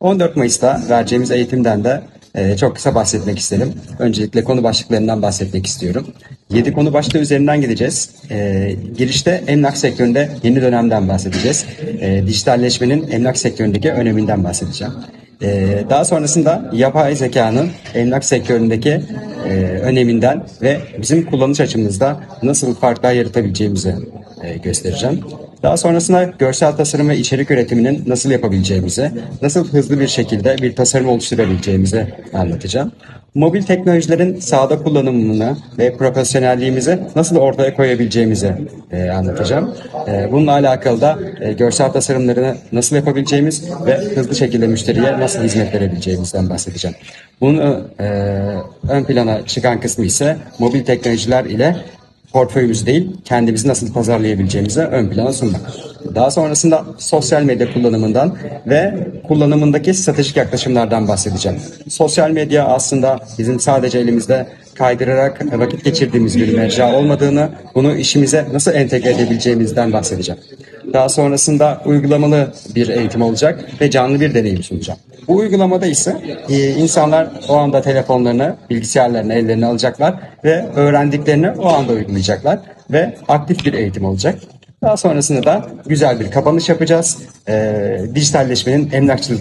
14 Mayıs'ta vereceğimiz eğitimden de e, çok kısa bahsetmek isterim. Öncelikle konu başlıklarından bahsetmek istiyorum. 7 konu başlığı üzerinden gideceğiz. E, girişte emlak sektöründe yeni dönemden bahsedeceğiz. E, dijitalleşmenin emlak sektöründeki öneminden bahsedeceğim. Daha sonrasında yapay zekanın emlak sektöründeki öneminden ve bizim kullanış açımızda nasıl farklar yaratabileceğimizi göstereceğim. Daha sonrasında görsel tasarım ve içerik üretiminin nasıl yapabileceğimizi, nasıl hızlı bir şekilde bir tasarım oluşturabileceğimizi anlatacağım. Mobil teknolojilerin sahada kullanımını ve profesyonelliğimizi nasıl ortaya koyabileceğimizi e, anlatacağım. E, bununla alakalı da e, görsel tasarımlarını nasıl yapabileceğimiz ve hızlı şekilde müşteriye nasıl hizmet verebileceğimizden bahsedeceğim. Bunun e, ön plana çıkan kısmı ise mobil teknolojiler ile portföyümüz değil, kendimizi nasıl pazarlayabileceğimizi ön plana sunmak. Daha sonrasında sosyal medya kullanımından ve kullanımındaki stratejik yaklaşımlardan bahsedeceğim. Sosyal medya aslında bizim sadece elimizde kaydırarak vakit geçirdiğimiz bir mecra olmadığını, bunu işimize nasıl entegre edebileceğimizden bahsedeceğim. Daha sonrasında uygulamalı bir eğitim olacak ve canlı bir deneyim sunacağım. Bu uygulamada ise e, insanlar o anda telefonlarını, bilgisayarlarını ellerine alacaklar ve öğrendiklerini o anda uygulayacaklar ve aktif bir eğitim olacak. Daha sonrasında da güzel bir kapanış yapacağız. E, dijitalleşmenin emlakçılık